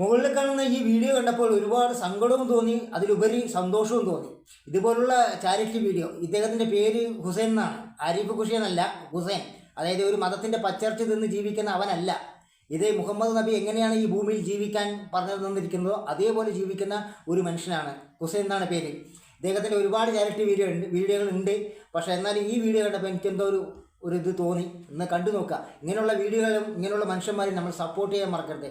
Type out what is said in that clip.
മുകളിൽ കാണുന്ന ഈ വീഡിയോ കണ്ടപ്പോൾ ഒരുപാട് സങ്കടവും തോന്നി അതിലുപരി സന്തോഷവും തോന്നി ഇതുപോലുള്ള ചാരിറ്റി വീഡിയോ ഇദ്ദേഹത്തിൻ്റെ പേര് ഹുസൈൻ എന്നാണ് ആരിഫ് ഖുഷി എന്നല്ല ഹുസൈൻ അതായത് ഒരു മതത്തിൻ്റെ പച്ചർച്ച നിന്ന് ജീവിക്കുന്ന അവനല്ല ഇത് മുഹമ്മദ് നബി എങ്ങനെയാണ് ഈ ഭൂമിയിൽ ജീവിക്കാൻ പറഞ്ഞു തന്നിരിക്കുന്നതോ അതേപോലെ ജീവിക്കുന്ന ഒരു മനുഷ്യനാണ് ഹുസൈൻ എന്നാണ് പേര് ഇദ്ദേഹത്തിൻ്റെ ഒരുപാട് ചാരിറ്റി വീഡിയോ ഉണ്ട് വീഡിയോകൾ ഉണ്ട് പക്ഷേ എന്നാലും ഈ വീഡിയോ കണ്ടപ്പോൾ എനിക്കെന്തോ ഒരു ഒരു ഇത് തോന്നി ഒന്ന് കണ്ടു നോക്കുക ഇങ്ങനെയുള്ള വീഡിയോകളും ഇങ്ങനെയുള്ള മനുഷ്യന്മാരെയും നമ്മൾ സപ്പോർട്ട് ചെയ്യാൻ മറക്കരുത്